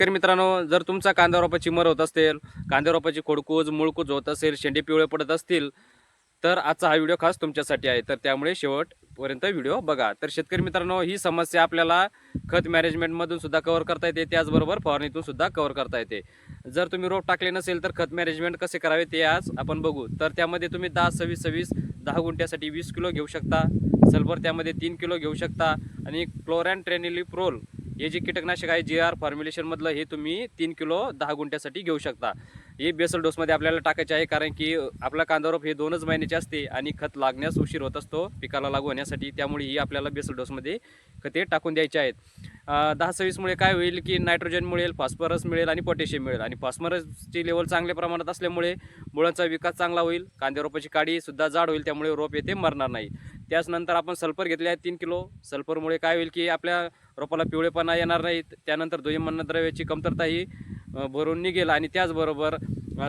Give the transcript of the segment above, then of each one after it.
शेतकरी मित्रांनो जर तुमचा कांदा रोपाची मर होत असेल कांदा रोपाची खोडकूज मुळकूज होत असेल शेंडे पिवळे पडत असतील तर आजचा हा व्हिडिओ खास तुमच्यासाठी आहे. तर त्यामुळे शेवटपर्यंत व्हिडिओ बघा. तर शेतकरी मित्रांनो ही समस्या आपल्याला खत मॅनेजमेंटमधून सुद्धा कव्हर करता येते. त्याचबरोबर फवारणीतून सुद्धा कव्हर करता येते. जर तुम्ही रोप टाकले नसेल तर खत मॅनेजमेंट कसे करावे ते आज आपण बघू. तर त्यामध्ये तुम्ही दहा सव्वीस सव्वीस दहा गुंठ्यासाठी वीस किलो घेऊ शकता. सल्फर त्यामध्ये तीन किलो घेऊ शकता. आणि क्लोरॅन ट्रेनिलिप्रोल हे जे कीटकनाशक आहे जी आर फॉर्म्युलेशनमधलं हे तुम्ही तीन किलो दहा गुंठ्यासाठी घेऊ शकता. हे बेसल डोसमध्ये आपल्याला टाकायचे आहे कारण की आपला कांदा रोप हे दोनच महिन्याचे असते आणि खत लागण्यास उशीर होत असतो पिकाला लागू होण्यासाठी. त्यामुळे ही आपल्याला बेसल डोसमध्ये खते टाकून द्यायचे आहेत. दहा सव्वीसमुळे काय होईल की नायट्रोजन मिळेल फॉस्फरस मिळेल आणि पोटॅशियम मिळेल. आणि फॉस्फरसची लेवल चांगल्या प्रमाणात असल्यामुळे मुळांचा विकास चांगला होईल. कांद्या रोपाची काडीसुद्धा जाड होईल त्यामुळे रोप येथे मरणार नाही. त्याचनंतर आपण सल्फर घेतले आहे तीन किलो. सल्फरमुळे काय होईल की आपल्या रोपाला पिवळेपणा येणार नाहीत त्यानंतर दुय्यम अन्नद्रव्याची कमतरता ही भरून निघेल आणि त्याचबरोबर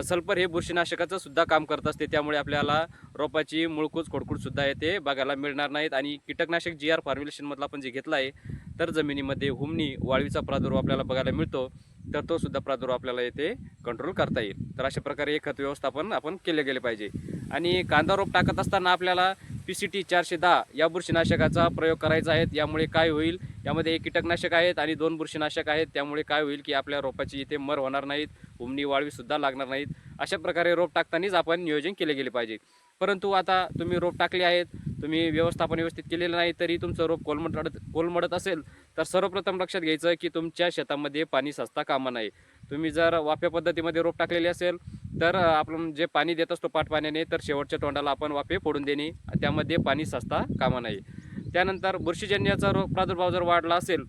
सल्फर हे बुरशीनाशकाचं सुद्धा काम करत असते. त्यामुळे आपल्याला रोपाची मुळकूच खोडकूडसुद्धा येते बघायला मिळणार नाहीत. आणि कीटकनाशक जी आर फॉर्म्युलेशनमधला आपण जे घेतला आहे तर जमिनीमध्ये हुमणी वाळवीचा प्रादुर्भाव आपल्याला बघायला मिळतो तर तो सुद्धा प्रादुर्भाव आपल्याला येथे कंट्रोल करता येईल. तर अशा प्रकारे हे खत व्यवस्थापन आपण केले गेले पाहिजे. आणि कांदा रोप टाकत असताना आपल्याला पी सी टी चारशे दहा या बुरशीनाशकाचा प्रयोग करायचा आहे. यामुळे काय होईल? यामध्ये एक कीटकनाशक आहेत आणि दोन बुरशीनाशक आहेत. त्यामुळे काय होईल की आपल्या रोपाची इथे मर होणार नाहीत उमणी वाळवीसुद्धा लागणार नाहीत. अशा प्रकारे रोप टाकतानाच आपण नियोजन केले गेले पाहिजे. परंतु आता तुम्ही रोप टाकले आहेत तुम्ही व्यवस्थापन व्यवस्थित केलेलं नाही तरी तुमचं रोप कोलमडत कोलमडत असेल तर सर्वप्रथम लक्षात घ्यायचं की तुमच्या शेतामध्ये पाणी साचता कामा नाही तुम्ही जर वाफ्या पद्धतीमध्ये रोप टाकलेले असेल तर आपण जे पाणी देत असतो पाट पाण्याने तर शेवटच्या तोंडाला आपण वाफे फोडून देणे त्यामध्ये पाणी साचता कामा नाही त्यानंतर बुरशीजन्याचा रोग प्रादुर्भाव जर वाढला असेल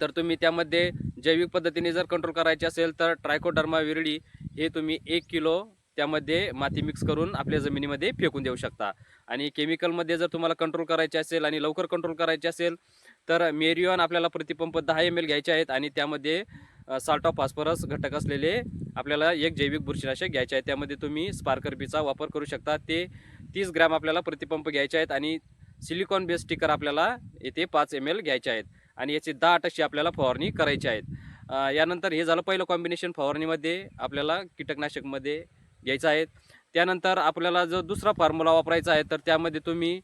तर तुम्ही त्यामध्ये जैविक पद्धतीने जर कंट्रोल करायचे असेल तर ट्रायकोडर्मा विरडी हे तुम्ही एक किलो त्यामध्ये माती मिक्स करून आपल्या जमिनीमध्ये फेकून देऊ शकता. आणि केमिकलमध्ये जर तुम्हाला कंट्रोल करायचे असेल आणि लवकर कंट्रोल करायचे असेल तर मेरिओन आपल्याला प्रतिपंप दहा एम एल घ्यायचे आहेत आणि त्यामध्ये साल्ट ऑफ फॉस्फरस घटक असलेले आपल्याला एक जैविक बुरशीनाशक घ्यायचे आहे. त्यामध्ये तुम्ही स्पार्करबीचा वापर करू शकता. ते तीस ग्रॅम आपल्याला प्रतिपंप घ्यायचे आहेत आणि सिलिकॉन बेस स्टिकर आपल्याला येथे पाच एम एल घ्यायचे आहेत. आणि याची दहा अशी आपल्याला फवारणी करायची आहेत. यानंतर हे झालं पहिलं कॉम्बिनेशन फवारणीमध्ये आपल्याला कीटकनाशकमध्ये घ्यायचा आहे. त्यानंतर आपल्याला जो दुसरा फॉर्म्युला वापरायचा आहे तर त्यामध्ये तुम्ही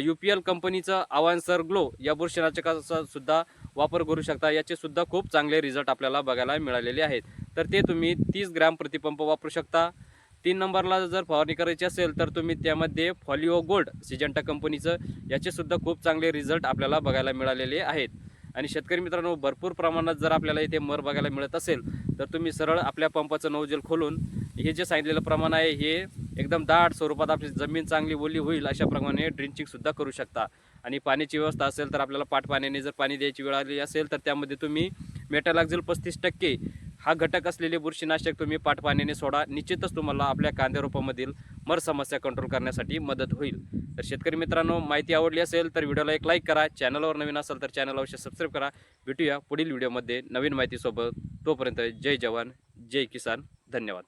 यू पी एल कंपनीचं आवान्सर ग्लो या बुरशीनाशकाचा सुद्धा वापर करू शकता. याचे सुद्धा खूप चांगले रिझल्ट आपल्याला बघायला मिळालेले आहेत. तर ते तुम्ही तीस ग्रॅम प्रतिपंप वापरू शकता. तीन नंबरला जर फवारणी करायची असेल तर तुम्ही त्यामध्ये फॉलिओ गोल्ड सिजंटा कंपनीचं याचेसुद्धा खूप चांगले रिझल्ट आपल्याला बघायला मिळालेले आहेत. आणि शेतकरी मित्रांनो भरपूर प्रमाणात जर आपल्याला इथे मर बघायला मिळत असेल तर तुम्ही सरळ आपल्या पंपाचं नौजल खोलून हे जे सांगितलेलं प्रमाण आहे हे एकदम दाट स्वरूपात आपली जमीन चांगली ओली होईल अशाप्रमाणे ड्रिंचिंगसुद्धा करू शकता. आणि पाण्याची व्यवस्था असेल तर आपल्याला पाटपाण्याने जर पाणी द्यायची वेळ आली असेल तर त्यामध्ये तुम्ही मेटालाक्झिल पस्तीस टक्के हा घटक असलेले बुरशीनाशक तुम्ही पाटपाण्याने सोडा. निश्चितच तुम्हाला आपल्या कांद्या रोपामधील मर समस्या कंट्रोल करण्यासाठी मदत होईल. तर शेतकरी मित्रांनो माहिती आवडली असेल तर व्हिडिओला एक लाईक करा. चॅनलवर नवीन असेल तर चॅनल अवश्य सबस्क्राईब करा. भेटूया पुढील व्हिडिओमध्ये नवीन माहितीसोबत. तोपर्यंत जय जवान जय किसान. धन्यवाद.